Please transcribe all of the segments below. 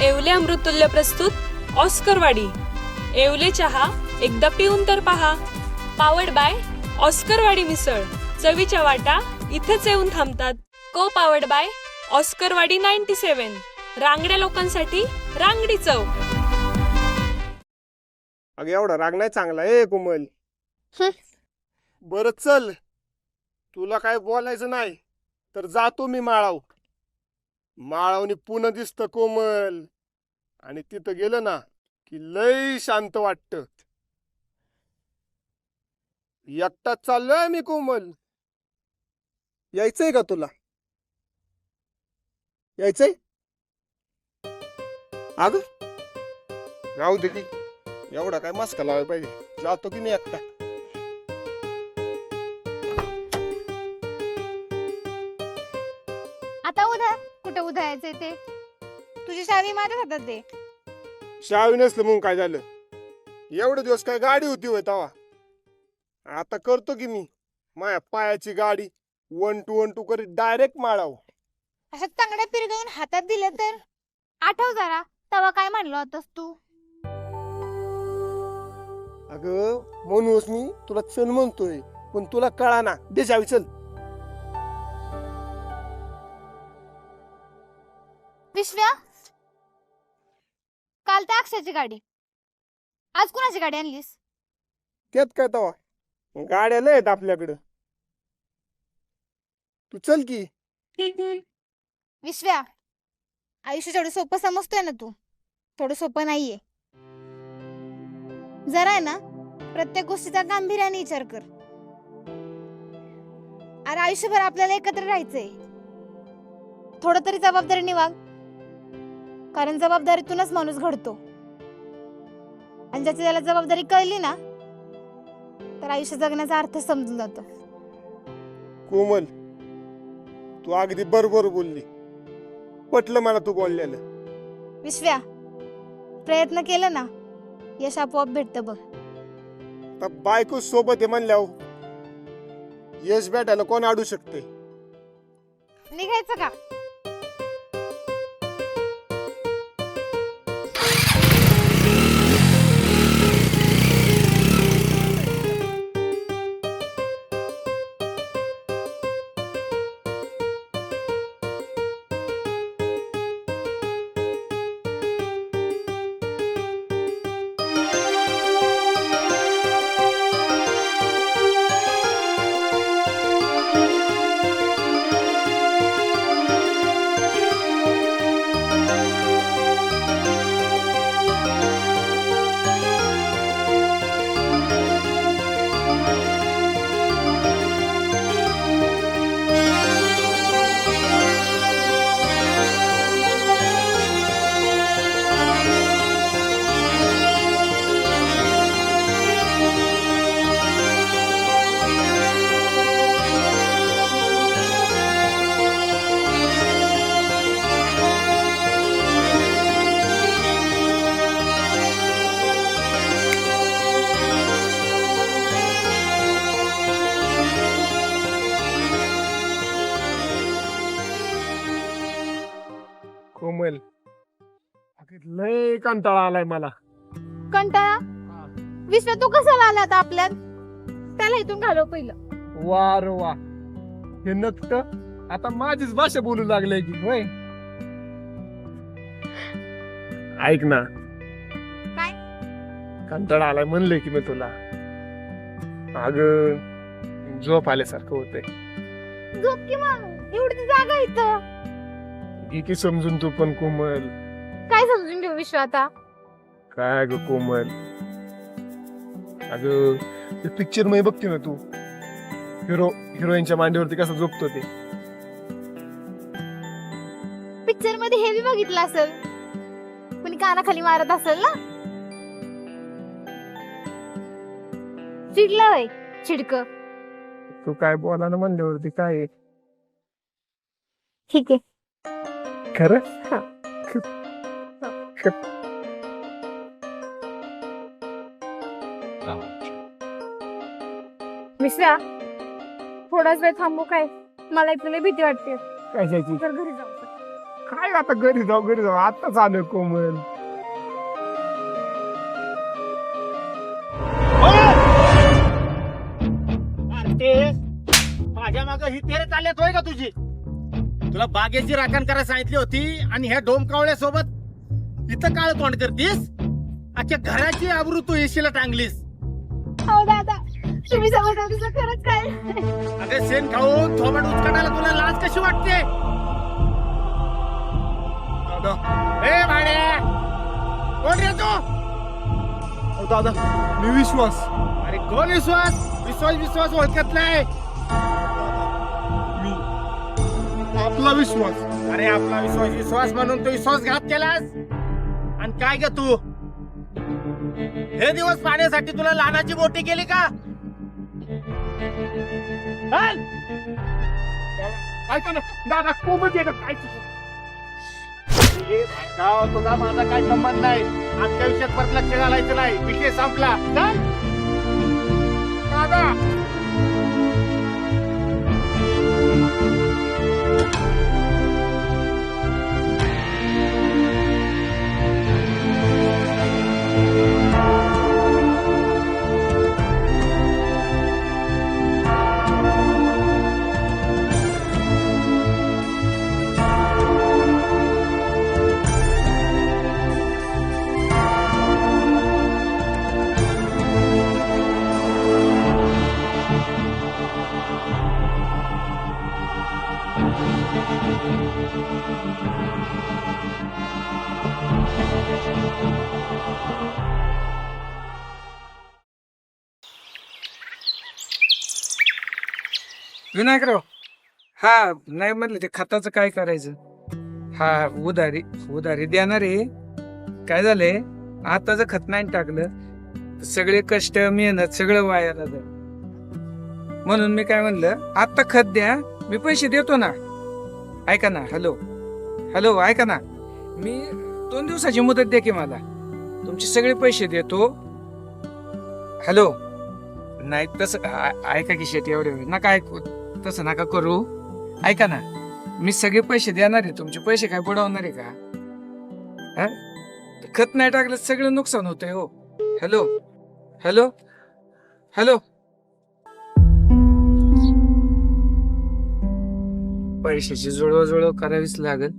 येवले अमृतुल्य प्रस्तुत ऑस्करवाडी येवले चहा एकदा पिऊन तर पहा. Powered by Oscarwadi misal. चवीच्या वाटा इथेच येऊन थांबतात. Co powered by ऑस्करवाडी ninety seven रांगड्या लोकांसाठी रांगडी चव. अगं एवढा राग नाही चांगला ए कोमल. बर चल. तुला काय बोलायचं नाही तर जातो मी माळाव माळावणी पुन्हा दिसतं कोमल. आणि तिथं गेलं ना की लय शांत वाटत. एकटाच चाललोय मी कोमल. यायचंय का तुला? यायचंय? अग राहू दे की. एवढा काय मस्का लावायला पाहिजे. जातो की मी एकटा? कुठे उधायचंय ते. तुझी शावी माझ्या हातात दे. शावी नसलं म्हणून काय झालं? एवढे दिवस काय गाडी होती होय तवा? आता करतो की मी. माया पायाची गाडी वन टू वन टू करीत डायरेक्ट माळाव अशा चांगल्या पिरगळून हातात दिलं तर? आठव जरा तेव्हा काय म्हणलं होतस तू? अगं म्हणूनच मी तुला चल म्हणतोय पण तुला कळा ना दे चल. विश्व्या? काल त्या अक्षयाची गाडी. आज कुणाची गाडी आणलीस? त्यात काय तवा? गाड्या लय आहेत आपल्याकडं. तू चल की. विश्व्या आयुष्य जेवढं सोपं समजतोय ना तू थोडं सोपं नाहीये. जरा आहे ना प्रत्येक गोष्टीचा गांभीर्याने विचार कर. अरे आयुष्यभर आपल्याला एकत्र राहायचंय. थोडं तरी जबाबदारीने वाग कारण जबाबदारीतूनच माणूस घडतो. आणि ज्याची त्याला जबाबदारी कळली ना तर आयुष्य जगण्याचा अर्थ समजून जातो. कोमल तू अगदी बरोबर बोलली. पटलं मला तू बोललेलं. विश्व्या प्रयत्न केलं ना यश आपोआप भेटतं बघ. आता बायको सोबत आहे म्हणल्यावर यश भेटायला कोण अडू शकते? निघायचं का? कोमल अगं, लय कंटाळा आलाय मला. कंटाळा? विश्व तू कसा आला आता आपल्यात? त्याला इथून घालव पहिलं. वा रे वा. हे नक्त आता माझीच भाषा बोलू लागले की होय? ऐक ना. काय? कंटाळा आलाय म्हणले की मी तुला. अग झोप आल्यासारखं होतंय. झोप की मग? एवढी जागा इथं. की समजून तू पण कोमल. काय समजून घेऊ विश्व आता? काय ग कोमल? अग पिक्चरमध्ये बघते ना तू? हिरो हिरोईनच्या मांडीवरती कसं झोपतो ते. पिक्चरमध्ये हेवी बघितलं असेल. कोणी कानाखाली मारत असेल ना? चिडलं वय चिडक. तू काय बोला ना म्हणल्यावरती काय आहे? ठीक आहे. खरं? हा. विश्वा थोडाच वेळ थांबू काय? मला इथली भीती वाटते. कशाची जर घरी जाऊ काय आता घरी जाऊ घरी जाऊ? आताच आलोय कोमल. माझ्या माग ही तेरे चालल्यात होय का तुझी? तुला बागेची राखण करायला सांगितली होती आणि ह्या डोमकावळ्या सोबत इथं काळ तोंड करतीस? अख्ख्या घराची आबरू तू येशीला टांगलीस. हो दादा तुम्ही समजता तुझं खरंच काय? अगं शेण खाऊन थोबड उचकटायला तुला लाज कशी वाटते? ए भाड्या! कोण रे तू? दादा मी विश्वास. अरे कोण विश्वास? विश्वास विश्वास ओळखत नाही. आपला विश्वास? अरे आपला विश्वास विश्वास म्हणून तू विश्वासघात केलास? आणि काय ग तू? हे दिवस पाण्यासाठी तुला लहानाची मोठी केली का? चल. ऐका ना दादा काय तुझा? माझा काय संबंध नाही. आमच्या विषयात परत लक्ष घालायचं नाही. विषय संपला. चल. दादा! विनायकराव हा नाही म्हटलं ते खताचं काय करायचं? हा उधारी उधारी देणार आहे. काय झालंय? आताच खत नाही टाकलं. सगळे कष्ट मेहनत सगळं वाया जातं. म्हणून मी काय म्हणलं आता खत द्या मी पैसे देतो ना. ऐका ना हॅलो. हॅलो ऐका ना. मी दोन दिवसाची मुदत द्या की मला. तुमचे सगळे पैसे देतो. हॅलो. नाही तसं ऐका की शेती एवढे. नका ऐकू. तसं नका करू. ऐका ना मी सगळे पैसे देणार आहे. तुमचे पैसे काय बुडवणार आहे का? हा? खत नाही टाकलं तर सगळं नुकसान होतंय हो. हॅलो? हॅलो? हॅलो? पैशाची जुळवजुळव करावीच लागल.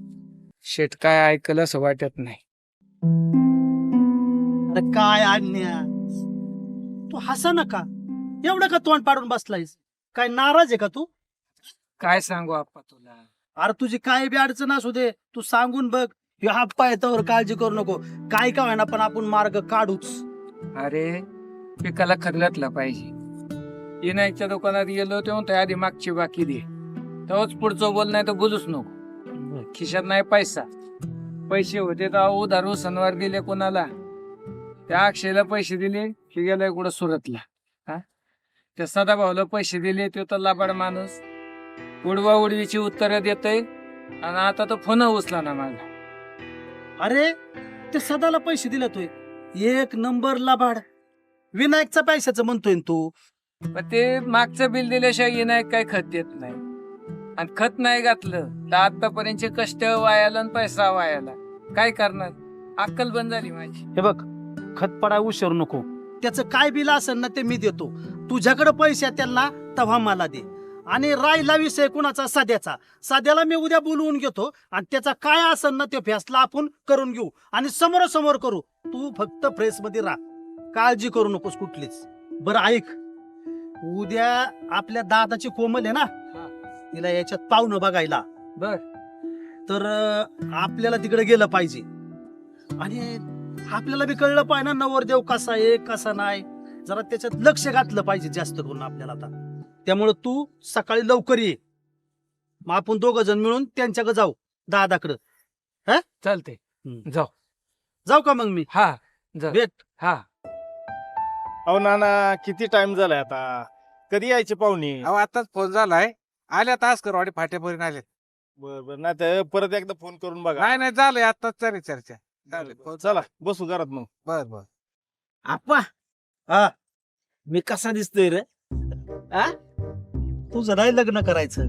शेट काय ऐकलं असं वाटत नाही. अरे काय आज्ञा तू हसा नका. एवढं का तोंड पाडून बसलायस? काय नाराज आहे का तू? काय सांगू आप्पा तुला? अरे तुझी काय बी अडचण असू दे तू सांगून बघ. ह्यो हाप्पा येतावर काळजी करू नको. काय का होईना पण आपण मार्ग काढूच. अरे पिकाला खत घातला पाहिजे विनायकच्या दुकानात गेलो तेव्हा त्या आधी मागची बाकी दे. तेव्हाच पुढचं बोल नाही तर बोलूच नको. खिशात नाही पैसा. पैसे होते तर उधार सणवार दिले कोणाला? त्या अक्षयला पैसे दिले की गेलाय कुठं सुरतला. त्या सदाभाऊला पैसे दिले तो तर लाबाड माणूस. उडवा उडवीची उत्तरं देतय आणि आता तो फोन उचला ना माझा अरे ते सदाला पैसे दिले तू एक नंबर लबाड. विनायकचा पैशाचं म्हणतोय ना तू. पण ते मागचं बिल दिल्याशिवाय विनायक काय खत देत नाही. आणि खत नाही घातलं तर आतापर्यंतचे कष्ट वायाला आणि पैसा वायाला. काय करणार? अक्कल बंद झाली माझी. हे बघ खत पडा उशीर नको. त्याचं काय बिल असेल ना ते मी देतो. तुझ्याकडे पैसे आहेत त्यांना तेव्हा मला दे. आणि राहिला विषय कुणाचा? सध्याचा. सध्याला मी उद्या बोलवून घेतो आणि त्याचा काय असेल ना ते फॅसला आपण करून घेऊ. आणि समोरासमोर करू. तू फक्त फ्रेशमध्ये राह. काळजी करू नकोस कुठलीच. बरं ऐक. उद्या आपल्या दादाची कोमल आहे ना? तिला याच्यात पाहुणं बघायला. बर. तर आपल्याला तिकडे गेलं पाहिजे. आणि आपल्याला बी कळलं पाहिजे ना नवरदेव कसा आहे कसा नाही. जरा त्याच्यात लक्ष घातलं पाहिजे जास्त करून आपल्याला आता. त्यामुळे तू सकाळी लवकर ये. मग आपण दोघ जण मिळून त्यांच्याकडे जाऊ दादाकडं. चालते हम्म. जाऊ. जाऊ का मग मी? हा जा. भेट. हा. अहो नाना किती टाइम झालाय आता? कधी यायचे पाहुणे? अहो आताच फोन झालाय. आल्या तास करवाडी फाट्यापर्यंत आले. बर बर. नाही तर परत एकदा फोन करून बघा. नाही नाही झालंय आताच चालेल चर्चा. चालेल चला बसू घरात मग. बर बर. आप्पा! हा. मी कसा दिसतोय रे? तुझं नाही लग्न करायचं.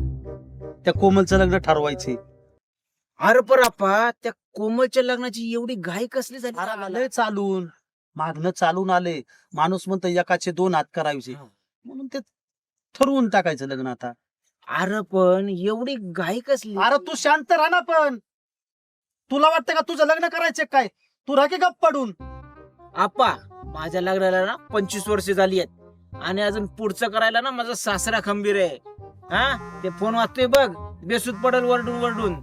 त्या कोमलचं लग्न ठरवायचे अरे पर आप्पा त्या कोमलच्या लग्नाची एवढी घाई कसली झाली? अरे सांगायला? आलंय चालून. मागणं चालून आले माणूस म्हणतो एकाचे दोन हात करायचे. हा. म्हणून ते ठरवून टाकायचं लग्न आता. अरे पण एवढी घाई कसली? अरे तू शांत राहा ना पण. तुला वाटतं का तुझं लग्न करायचं काय? तू राखे गप पडून. आप्पा माझ्या लग्नाला ना पंचवीस वर्ष झाली आहेत. आणि अजून पुढचं करायला ना माझा सासरा खंबीर आहे. हा? ते फोन वाचतोय बघ. बेसूत पडल वरडून वरडून.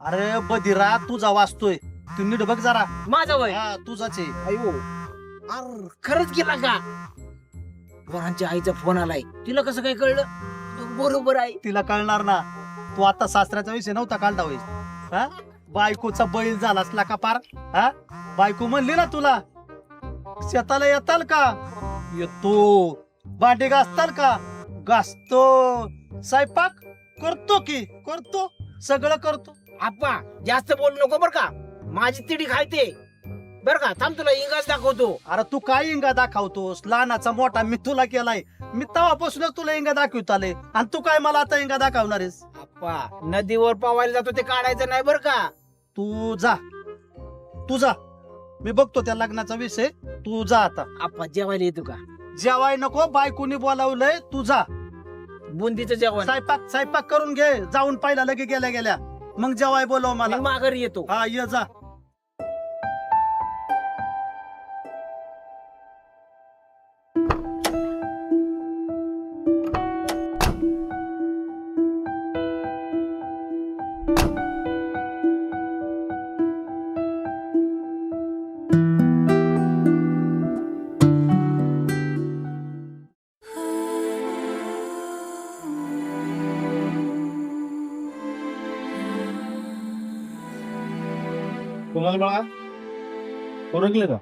अरे बधिरा तुझा वाचतोय तू नीट बघ जरा. माझा वय. हा तुझाच आहे. अयो. अर खरंच गेला का? वरांच्या आईचा फोन आलाय. तिला कसं काय कळलं? बरोबर आहे. तिला कळणार ना. तू आता सासऱ्याचा विषय नव्हता काढला होय. हा? बायकोचा बैल झाला असला का पार. हा? बायको म्हणली ना तुला शेताला येताल का? येतो. भांडे घासताल का? घासतो. स्वयंपाक करतो की? करतो. सगळं करतो. आप्पा जास्त बोल नको बर का. माझी तिडी खायते. बर का थांब तुला इंगाच दाखवतो. अरे तू काय इंगा दाखवतोस? लहानाचा मोठा मी तुला केलाय. मी तेव्हापासूनच तुला इंगा दाखवत आले. आणि तू काय मला आता इंगा दाखवणार आहेस? आप्पा नदीवर पावायला जातो ते काढायचं नाही बर का? तू जा. तू जा. मी बघतो त्या लग्नाचा विषय. तू जा आता. आप्पा जेवायला येतो का? जेवाय नको बायकोनी बोलावलंय तू जा. बुंदीचं जेवण. स्वयंपाक स्वयंपाक करून घे जाऊन पाहिला लगे गेल्या गेल्या. मग जेवाय बोलव मला. मी माघारी येतो. हा ये जा. कोणाला बाळा? ओळखलं का?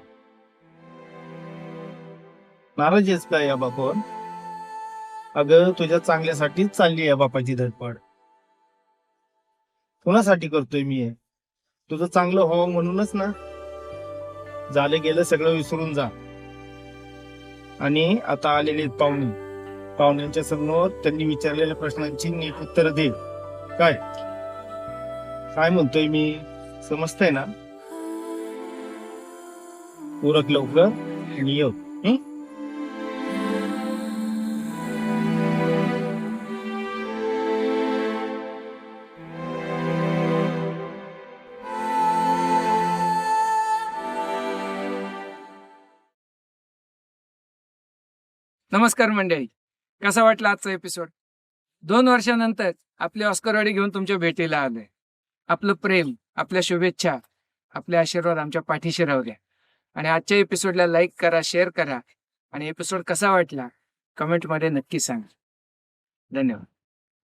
नाराज आहेस का या बापावर? अगं तुझ्या चांगल्यासाठीच चालली या बापाची धडपड. कोणासाठी करतोय मी हे? तुझं चांगलं व्हावं म्हणूनच ना. झालं गेलं सगळं विसरून जा. आणि आता आलेले आहेत पाहुणे. पाहुण्यांच्या समोर त्यांनी विचारलेल्या प्रश्नांची नीट उत्तर दे. काय? काय म्हणतोय मी? समजतंय ना? उरक लवकर आणि येऊ. नमस्कार मंडळी. कसा वाटला आजचा एपिसोड दोन वर्षानंतर आपली ऑस्करवाडी घेऊन तुमच्या भेटीला आलोय. आपलं प्रेम आपल्या शुभेच्छा आपले आशीर्वाद आमच्या पाठीशी राहू द्या. आणि आजच्या एपिसोडला लाईक करा शेअर करा. आणि एपिसोड कसा वाटला? कमेंटमध्ये नक्की सांगा. धन्यवाद.